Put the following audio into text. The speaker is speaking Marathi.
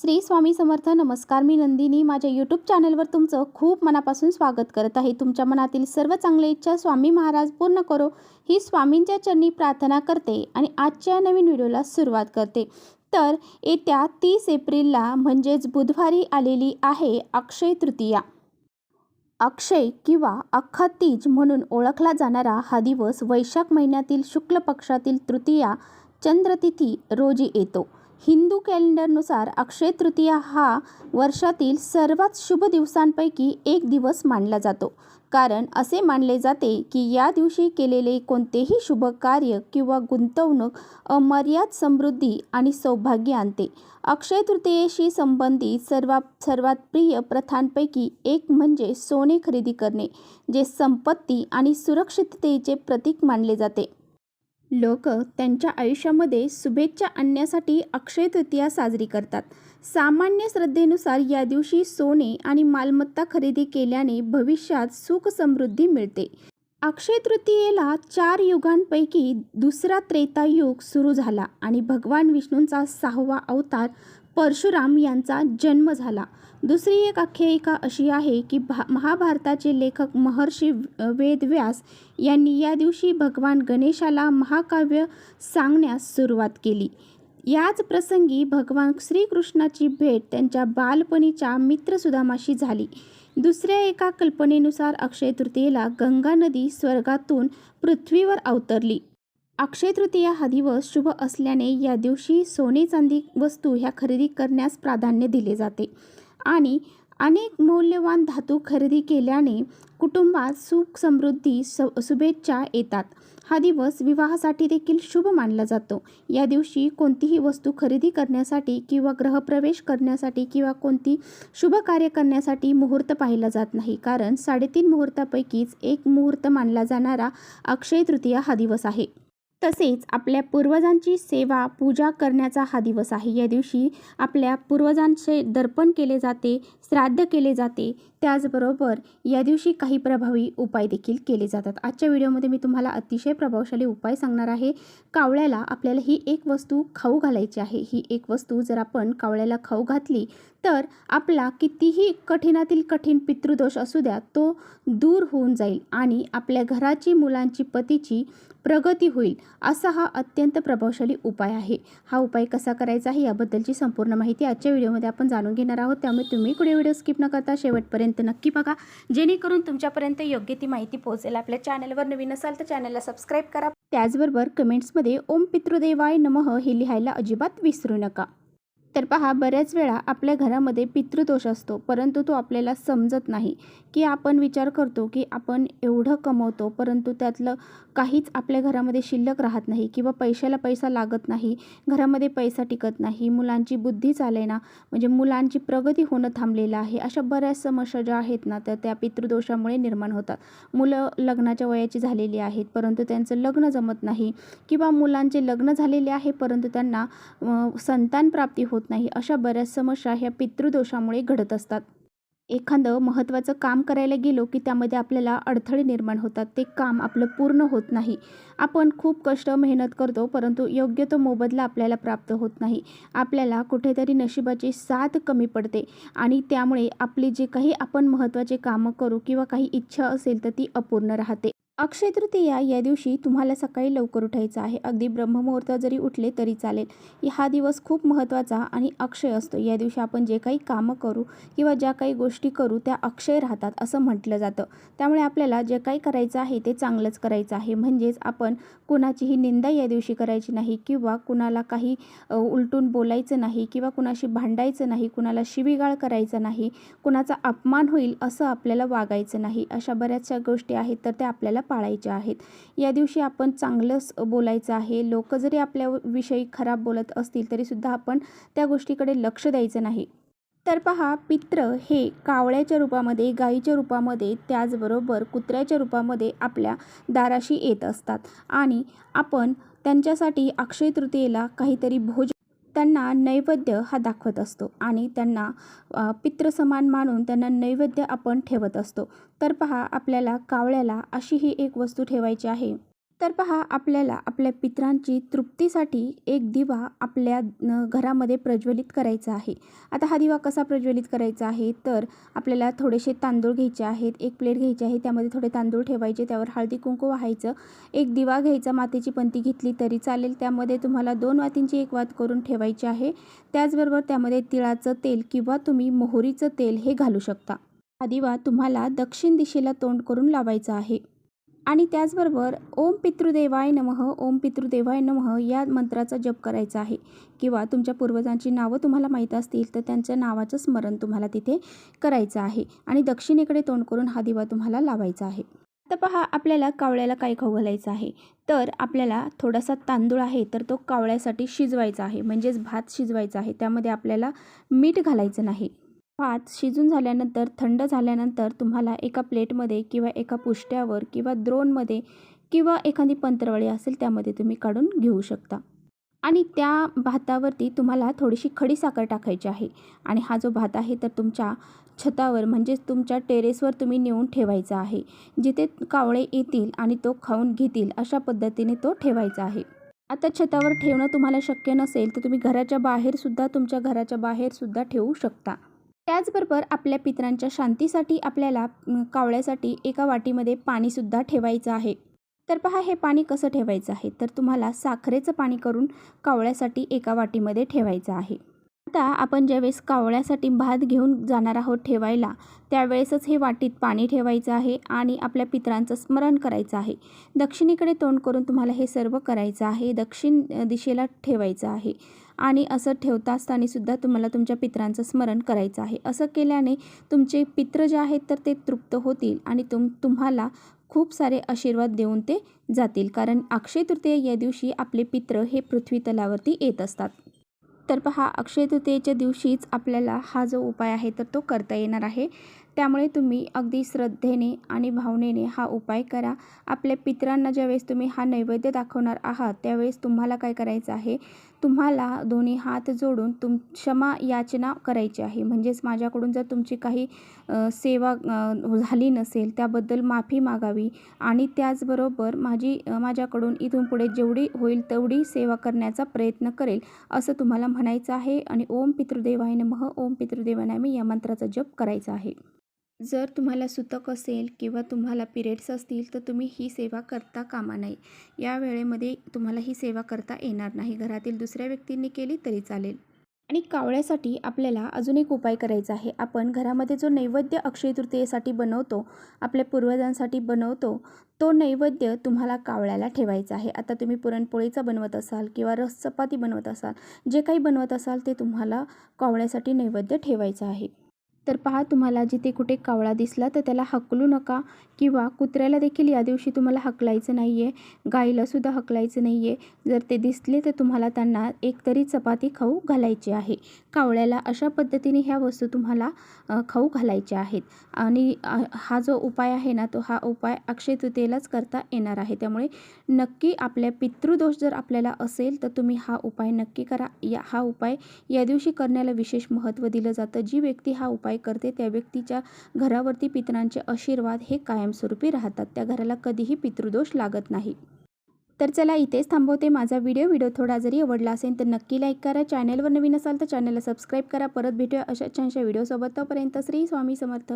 श्री स्वामी समर्थ नमस्कार. मी नंदिनी. माझ्या यूट्यूब चॅनलवर तुमचं खूप मनापासून स्वागत करत आहे. तुमच्या मनातील सर्व चांगल्या इच्छा स्वामी महाराज पूर्ण करो. ही स्वामींच्या चरणी प्रार्थना करते आणि आजच्या नवीन व्हिडिओला सुरुवात करते. तर येत्या तीस एप्रिलला म्हणजेच बुधवारी आलेली आहे अक्षय तृतीया. अक्षय किंवा अख्खा तीज म्हणून ओळखला जाणारा हा दिवस वैशाख महिन्यातील शुक्ल पक्षातील तृतीया चंद्रतिथी रोजी येतो. हिंदू कॅलेंडरनुसार अक्षय तृतीया हा वर्षातील सर्वात शुभ दिवसांपैकी एक दिवस मानला जातो. कारण असे मानले जाते की या दिवशी केलेले कोणतेही शुभ कार्य किंवा गुंतवणूक अमर्याद समृद्धी आणि सौभाग्य आणते. अक्षय तृतीयेशी संबंधित सर्वात सर्वात प्रिय प्रथांपैकी एक म्हणजे सोने खरेदी करणे जे संपत्ती आणि सुरक्षिततेचे प्रतीक मानले जाते. लोक त्यांच्या आयुष्यामध्ये शुभेच्छा आणण्यासाठी अक्षय तृतीया साजरी करतात. सामान्य श्रद्धेनुसार या दिवशी सोने आणि मालमत्ता खरेदी केल्याने भविष्यात सुख समृद्धी मिळते. अक्षय तृतीयेला चार युगांपैकी दुसरा त्रेतायुग सुरू झाला आणि भगवान विष्णूंचा सहावा अवतार परशुराम यांचा जन्म झाला. दुसरी एक आख्यायिका अशी आहे की भा महाभारताचे लेखक महर्षी वेदव्यास यांनी या दिवशी भगवान गणेशाला महाकाव्य सांगण्यास सुरुवात केली. याच प्रसंगी भगवान श्रीकृष्णाची भेट त्यांच्या बालपणीच्या मित्र सुदामाशी झाली. दुसऱ्या एका कल्पनेनुसार अक्षय तृतीयेला गंगा नदी स्वर्गातून पृथ्वीवर अवतरली. अक्षय तृतीया हा दिवस शुभ असल्याने या दिवशी सोने चांदी वस्तू ह्या खरेदी करण्यास प्राधान्य दिले जाते. आणि अनेक मौल्यवान धातू खरेदी केल्याने कुटुंबात सुख समृद्धी स शुभेच्छा येतात. हा दिवस विवाहासाठी देखील शुभ मानला जातो. या दिवशी कोणतीही वस्तू खरेदी करण्यासाठी किंवा ग्रहप्रवेश करण्यासाठी किंवा कोणती शुभ कार्य करण्यासाठी मुहूर्त पाहिला जात नाही. कारण साडेतीन मुहूर्तापैकीच एक मुहूर्त मानला जाणारा अक्षय तृतीया हा दिवस आहे. तसेच आपल्या पूर्वजांची सेवा पूजा करण्याचा हा दिवस आहे. या दिवशी आपल्या पूर्वजांचे दर्पण केले जाते श्राद्ध केले जाते. त्याचबरोबर या दिवशी काही प्रभावी उपाय देखील केले जातात. आजच्या व्हिडिओमध्ये मी तुम्हाला अतिशय प्रभावशाली उपाय सांगणार आहे. कावळ्याला आपल्याला ही एक वस्तू खाऊ घालायची आहे. ही एक वस्तू जर आपण कावळ्याला खाऊ घातली तर आपला कितीही कठीणातील कठीण पितृदोष असू द्या तो दूर होऊन जाईल आणि आपल्या घराची मुलांची पतीची प्रगती होईल असा हा अत्यंत प्रभावशाली उपाय आहे. हा उपाय कसा करायचा आहे याबद्दलची संपूर्ण माहिती आजच्या व्हिडिओमध्ये आपण जाणून घेणार आहोत. त्यामुळे तुम्ही पुढे व्हिडिओ स्किप न करता शेवटपर्यंत नक्की बघा. जेणेकरून तुमच्यापर्यंत योग्य ती माहिती पोहोचेल. आपल्या चॅनलवर नवीन असाल तर चॅनलला सबस्क्राईब करा. त्याचबरोबर कमेंट्समध्ये ओम पितृदेवाय नमः हे लिहायला अजिबात विसरू नका. तर पहा बऱ्याच वेळा आपल्या घरामध्ये पितृदोष असतो परंतु तो आपल्याला समजत नाही. की आपण विचार करतो की आपण एवढं कमवतो परंतु त्यातलं काहीच आपल्या घरामध्ये शिल्लक राहत नाही किंवा पैशाला पैसा लागत नाही घरामध्ये पैसा टिकत नाही मुलांची बुद्धी चालेना म्हणजे मुलांची प्रगती होणं थांबलेलं आहे अशा बऱ्याच समस्या ज्या आहेत ना तर त्या पितृदोषामुळे निर्माण होतात. मुलं लग्नाच्या वयाची झालेली आहेत परंतु त्यांचं लग्न जमत नाही किंवा मुलांचे लग्न झालेले आहे परंतु त्यांना संतान प्राप्ती होत नाही अशा बऱ्याच समस्या ह्या पितृदोषामुळे घडत असतात. एखादं महत्त्वाचं काम करायला गेलो की त्यामध्ये आपल्याला अडथळे निर्माण होतात. ते काम आपलं पूर्ण होत नाही. आपण खूप कष्ट मेहनत करतो परंतु योग्य तो मोबदला आपल्याला प्राप्त होत नाही. आपल्याला कुठेतरी नशिबाची साथ कमी पडते आणि त्यामुळे आपली जे काही आपण महत्त्वाचे कामं करू किंवा काही इच्छा असेल तर ती अपूर्ण राहते. अक्षय तृतीया या दिवशी तुम्हाला सकाळी लवकर उठायचं आहे. अगदी ब्रह्ममुहूर्त जरी उठले तरी चालेल. हा दिवस खूप महत्त्वाचा आणि अक्षय असतो. या दिवशी आपण जे काही कामं करू किंवा ज्या काही गोष्टी करू त्या अक्षय राहतात असं म्हटलं जातं. त्यामुळे आपल्याला जे काही करायचं आहे ते चांगलंच करायचं आहे. म्हणजेच आपण कुणाचीही निंदा या दिवशी करायची नाही किंवा कुणाला काही उलटून बोलायचं नाही किंवा कुणाशी भांडायचं नाही कुणाला शिवीगाळ करायचं नाही कुणाचा अपमान होईल असं आपल्याला वागायचं नाही. अशा बऱ्याचशा गोष्टी आहेत तर त्या आपल्याला पाळायच्या आहेत. या दिवशी आपण चांगलंच बोलायचं आहे. लोक जरी आपल्याविषयी खराब बोलत असतील तरीसुद्धा आपण त्या गोष्टीकडे लक्ष द्यायचं नाही. तर पहा पित्र हे कावळ्याच्या रूपामध्ये गाईच्या रूपामध्ये त्याचबरोबर कुत्र्याच्या रूपामध्ये आपल्या दाराशी येत असतात. आणि आपण त्यांच्यासाठी अक्षय तृतीयेला काहीतरी भोज त्यांना नैवेद्य हा दाखवत असतो आणि त्यांना पित्रसमान मानून त्यांना नैवेद्य आपण ठेवत असतो. तर पहा आपल्याला कावळ्याला अशी ही एक वस्तू ठेवायची आहे. तर पहा आपल्याला आपल्या पितरांची तृप्तीसाठी एक दिवा आपल्या न घरामध्ये प्रज्वलित करायचा आहे. आता हा दिवा कसा प्रज्वलित करायचा आहे? तर आपल्याला थोडेसे तांदूळ घ्यायचे आहेत. एक प्लेट घ्यायची आहे. त्यामध्ये थोडे तांदूळ ठेवायचे. त्यावर हळदी कुंकू वाहायचं. एक दिवा घ्यायचा. मातीची पंती घेतली तरी चालेल. त्यामध्ये तुम्हाला दोन वातींची एक वात करून ठेवायची आहे. त्याचबरोबर त्यामध्ये तिळाचं तेल किंवा तुम्ही मोहरीचं तेल हे घालू शकता. हा दिवा तुम्हाला दक्षिण दिशेला तोंड करून लावायचा आहे. आणि त्याचबरोबर ओम पितृदेवाय नमः ओम पितृदेवाय नमः या मंत्राचा जप करायचा आहे. किंवा तुमच्या पूर्वजांची नावं तुम्हाला माहीत असतील तर त्यांच्या नावाचं स्मरण तुम्हाला तिथे करायचं आहे. आणि दक्षिणेकडे तोंड करून हा दिवा तुम्हाला लावायचा आहे. तर पहा आपल्याला कावळ्याला काय खाऊ घालायचं आहे? तर आपल्याला थोडासा तांदूळ आहे तर तो कावळ्यासाठी शिजवायचा आहे. म्हणजेच भात शिजवायचा आहे. त्यामध्ये आपल्याला मीठ घालायचं नाही. भात शिजून झाल्यानंतर थंड झाल्यानंतर तुम्हाला एका प्लेटमध्ये किंवा एका पुष्ट्यावर किंवा द्रोणमध्ये किंवा एखादी पंतरवळी असेल त्यामध्ये तुम्ही काढून घेऊ शकता. आणि त्या भातावरती तुम्हाला थोडीशी खडीसाखर टाकायची आहे. आणि हा जो भात आहे तर तुमच्या छतावर म्हणजेच तुमच्या टेरेसवर तुम्ही नेऊन ठेवायचा आहे. जिथे कावळे येतील आणि तो खाऊन घेतील अशा पद्धतीने तो ठेवायचा आहे. आता छतावर ठेवणं तुम्हाला शक्य नसेल तर तुम्ही घराच्या बाहेरसुद्धा तुमच्या घराच्या बाहेरसुद्धा ठेवू शकता. त्याचबरोबर आपल्या पितरांच्या शांतीसाठी आपल्याला कावळ्यासाठी एका वाटीमध्ये पाणीसुद्धा ठेवायचं आहे. तर पहा हे पाणी कसं ठेवायचं आहे? तर तुम्हाला साखरेचं पाणी करून कावळ्यासाठी एका वाटीमध्ये ठेवायचं आहे. आता आपण ज्यावेळेस कावळ्यासाठी भात घेऊन जाणार आहोत ठेवायला त्यावेळेसच हे वाटीत पाणी ठेवायचं आहे आणि आपल्या पितरांचं स्मरण करायचं आहे. दक्षिणेकडे तोंड करून तुम्हाला हे सर्व करायचं आहे. दक्षिण दिशेला ठेवायचं आहे आणि असं ठेवता असतानासुद्धा तुम्हाला तुमच्या पितरांचं स्मरण करायचं आहे. असं केल्याने तुमचे पित्र जे आहेत तर ते तृप्त होतील आणि तुम तुम्हाला खूप सारे आशीर्वाद देऊन ते जातील. कारण अक्षय तृतीया या दिवशी आपले पित्र हे पृथ्वी तलावरती येत असतात. तर पहा अक्षय तृतीयेच्या दिवशीच आपल्याला हा जो उपाय आहे तर तो करता येणार आहे. त्यामुळे तुम्ही अगदी श्रद्धेने आणि भावनेने हा उपाय करा. आपल्या पित्रांना ज्यावेळेस तुम्ही हा नैवेद्य दाखवणार आहात त्यावेळेस तुम्हाला काय करायचं आहे? तुम्हाला दोन्ही हात जोडून तुम क्षमा याचना करायची आहे. म्हणजेच माझ्याकडून जर तुमची काही सेवा झाली नसेल त्याबद्दल माफी मागावी आणि त्याचबरोबर माझी माझ्याकडून इथून पुढे जेवढी होईल तेवढी सेवा करण्याचा प्रयत्न करेल असं तुम्हाला म्हणायचं आहे. आणि ओम पितृदेवाय नमः. ओम पितृदेवाय मी या मंत्राचा जप करायचा आहे. जर तुम्हाला सुतक असेल किंवा तुम्हाला पिरियड्स असतील तर तुम्ही ही सेवा करता कामा नाही या वेळेमध्ये तुम्हाला ही सेवा करता येणार नाही. घरातील दुसऱ्या व्यक्तींनी केली तरी चालेल. आणि कावळ्यासाठी आपल्याला अजून एक उपाय करायचा आहे. आपण घरामध्ये जो नैवेद्य अक्षय तृतीयेसाठी बनवतो आपल्या पूर्वजांसाठी बनवतो तो नैवेद्य तुम्हाला कावळ्याला ठेवायचा आहे. आता तुम्ही पुरणपोळीचा बनवत असाल किंवा रस चपाती बनवत असाल जे काही बनवत असाल ते तुम्हाला कावळ्यासाठी नैवेद्य ठेवायचं आहे. तर पहा तुम्हाला जिथे कुठे कावळा दिसला तर त्याला हकलू नका किंवा कुत्र्याला देखील या दिवशी तुम्हाला हकलायचं नाही आहे गाईलासुद्धा हकलायचं नाही आहे जर ते दिसले तर तुम्हाला त्यांना एकतरी चपाती खाऊ घालायची आहे. कावळ्याला अशा पद्धतीने ह्या वस्तू तुम्हाला खाऊ घालायच्या आहेत. आणि हा जो उपाय आहे ना तो हा उपाय अक्षय तृतीयेलाच करता येणार आहे. त्यामुळे नक्की आपल्या पितृदोष जर आपल्याला असेल तर तुम्ही हा उपाय नक्की करा. या हा उपाय या दिवशी करण्याला विशेष महत्त्व दिलं जातं. जी व्यक्ती हा उपाय करते त्या व्यक्तीच्या घरावरती पितरांचे आशीर्वाद हे कायमस्वरूपी राहतात. त्या घराला कधीही पितृदोष लागत नाही. तर चला इथेच थांबवते माझा व्हिडिओ व्हिडिओ थोडा जरी आवडला असेल तर नक्की लाईक करा. चॅनेलवर नवीन असाल तर चॅनेलला सबस्क्राईब करा. परत भेटूया अशा छानशा व्हिडिओसोबत तोपर्यंत श्री स्वामी समर्थ.